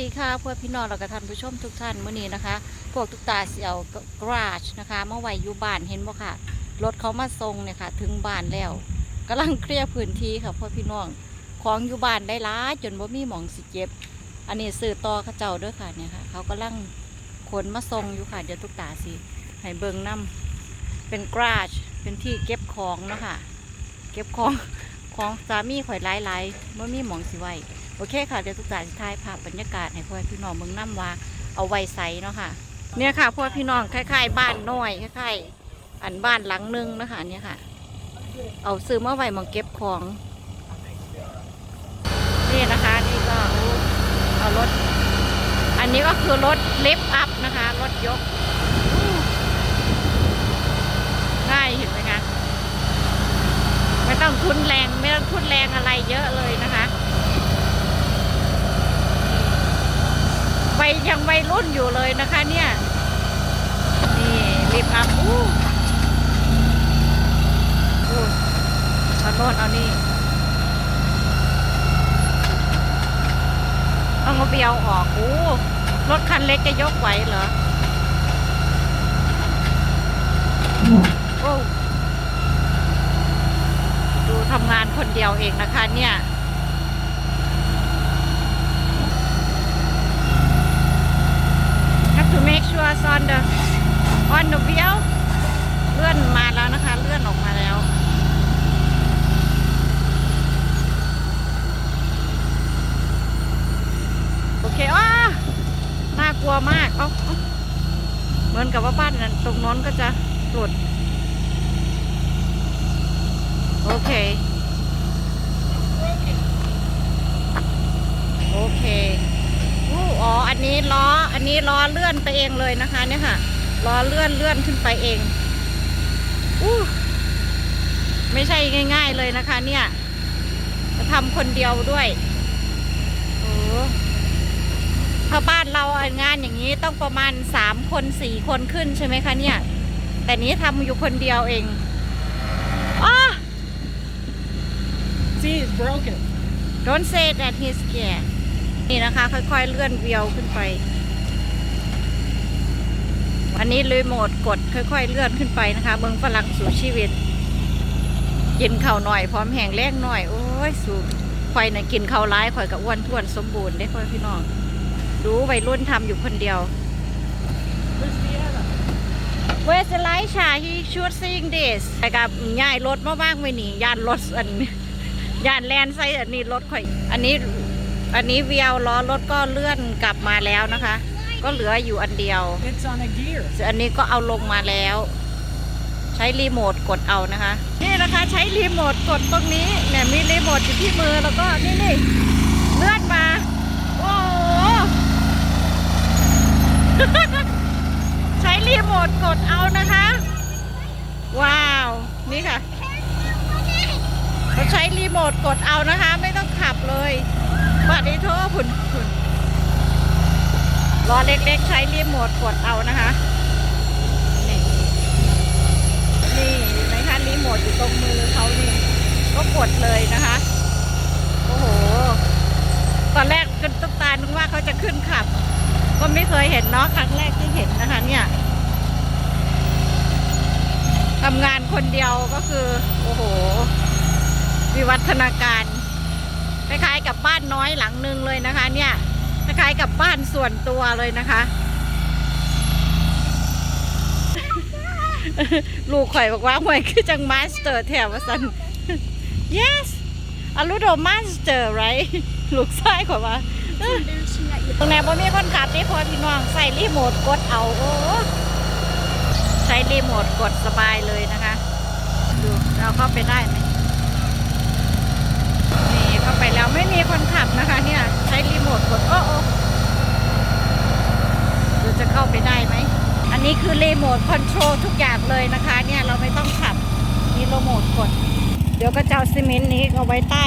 ดีค่ะเพื่อพี่น้องแล้วก็ท่านผู้ชมทุกท่านเมื้อนี้นะคะ พวกทุกตาเสียวกราชนะคะเมื่อไหวอยู่บ้านเห็นบ่ค่ะ รถเขามาส่งเนี่ยค่ะ ถึงบ้านแล้วกำลังเคลียร์พื้นที่ค่ะเพื่อพี่น้องของอยู่บ้านได้ล้าจนบ่มีหมองสิเจ็บ อันนี้ซื้อต่อขาเจ้าด้วยค่ะเนี่ยค่ะ เขากำลังขนมาส่งอยู่ค่ะเดี๋ยวทุกตาสิให้เบิงนํเป็นกราชเป็นที่เก็บของเนาะค่ะ เก็บของ ของสามีข่อยหลายๆเมื่อมีหมองสิไว้โอเคค่ะเดี๋ยวทุกท่านสิถ่ายภาพบรรยากาศให้พ่อพี่น้องเมืองน้ำว่าเอาไว้ใส่เนาะค่ะ เนี่ยค่ะพ่อพี่น้องคล้ายๆ บ้านน้อยคล้ายๆอันบ้านหลังหนึงนะคะเนี่ยค่ะ เอาซื้อมาไว้มองเก็บของนี่นะคะนี่ก็เอาเอารถ อันนี้ก็คือรถลิฟต์อัพนะคะ รถยกง่ายเห็นไหมคะ ไม่ ต้องทุนแรงไม่ต้องทุนแรงอะไรเยอะเลยนะคะวัยยังวัยรุ่นอยู่เลยนะคะ เนี่ย นี่รีบอัพอู้อู้เอาโน่นเอานี่ต้องเบียวออกอู้รถคันเล็กจะยกไหวเหรอโอ้ดูทำงานคนเดี ยวเองนะคะเนี่ย have to make sure it's on the on the wheel เลื่อนมาแล้วนะคะ เลื่อนออกมาแล้วโอเคอ้าน่ากลัวมากเอาเอาเหมือนกับว่าบ้านนั้นตรงโน้นก็จะหลุดโอเค โอเค อู้อ๋อ อั นนี้ล้อ อันนี้ล้อเลื่อนไปเองเลยนะคะ เนี่ยค่ะ ล้อเลื่อนเลื่อนขึ้นไปเองอู้ไม่ใช่ง่าย ๆเลยนะคะ เนี่ยจะทำคนเดียวด้วยโอ้ถ้าบ้านเรางานอย่างนี้ต้องประมาณสามคนสี่คนขึ้นใช่ไหมคะเนี่ย แต่นี้ทำอยู่คนเดียวเองอ้า See, it's broken. Don't say that he's scared นี่นะคะ ค่อยๆเลื่อนเวียวขึ้นไป อันนี้รีโมทกดค่อย ๆ เลื่อนขึ้นไปนะคะ เมืองฝรั่งสู่ชีวิต กินข้าวหน่อยพร้อมแห้งแรงหน่อย โอ้ยสู่ข่อยน่ะกินข้าวร้ายข่อยกับอ้วนท้วนสมบูรณ์ได้อพ่อพี่น้องดูวัยรุ่นทำอยู่คนเดียว Where's Vienna? Where's Elisha he should seeing this แต่กับย้ายรถมาว่างไว้นี่ย่านรถอันย่านแลนใส่อันนี้รถข่อย อันนี้ อันนี้เวียวล้อรถก็เลื่อนกลับมาแล้วนะคะ ก็เหลืออยู่อันเดียว It's on a gear. ส่วนอันนี้ก็เอาลงมาแล้ว ใช้รีโมทกดเอานะคะ นี่นะคะใช้รีโมทกดตรงนี้เนี่ยมีรีโมทอยู่ที่มือแล้วก็นี่นี่เลื่อนมา โอ้โหใช้รีโมทกดเอานะคะ ว้าว นี่ค่ะเราใช้รีโมทกดเอานะคะ ไม่ต้องขับเลย บัดนี้ทษผุนผุนล้อเล็กๆ ใช้รีโมทกดเอานะคะ นี่นี่นไหมคะรีโมทอยู่ตรงมือเขานี่ ก็กดเลยนะคะ โอ้โห ตอนแรกกันตุ๊กตานึกว่าเขาจะขึ้นขับ ก็ไม่เคยเห็นเนาะครั้งแรกที่เห็นนะคะเนี่ยทำงานคนเดียวก็คือ โอ้โห วิวัฒนาการ คล้ายๆกับบ้านน้อยหลังหนึ่งเลยนะคะ เนี่ยคล้ายๆกับบ้านส่วนตัวเลยนะคะ ลูกข่อยบอกว่าห่วยคือจังมาสเตอร์แถวว่าสัน yes a little master right ลูกชายข่อยว่าตรงไหนบ่มีคนขับนี่พอพี่น้องใส่รีโมทกดเอาโอ้ใช้รีโมทกดสบายเลยนะคะ ดูเราเข้าไปได้ไหม เข้าไปแล้วไม่มีคนขับนะคะเนี่ย ใช้รีโมทกดโอ้โอ้ดูจะเข้าไปได้ไหม อันนี้คือรีโมทคอนโทรลทุกอย่างเลยนะคะ เนี่ยเราไม่ต้องขับมีรีโมทกด เดี๋ยวก็จะเอาซีเมนต์นี้เอาไว้ใต้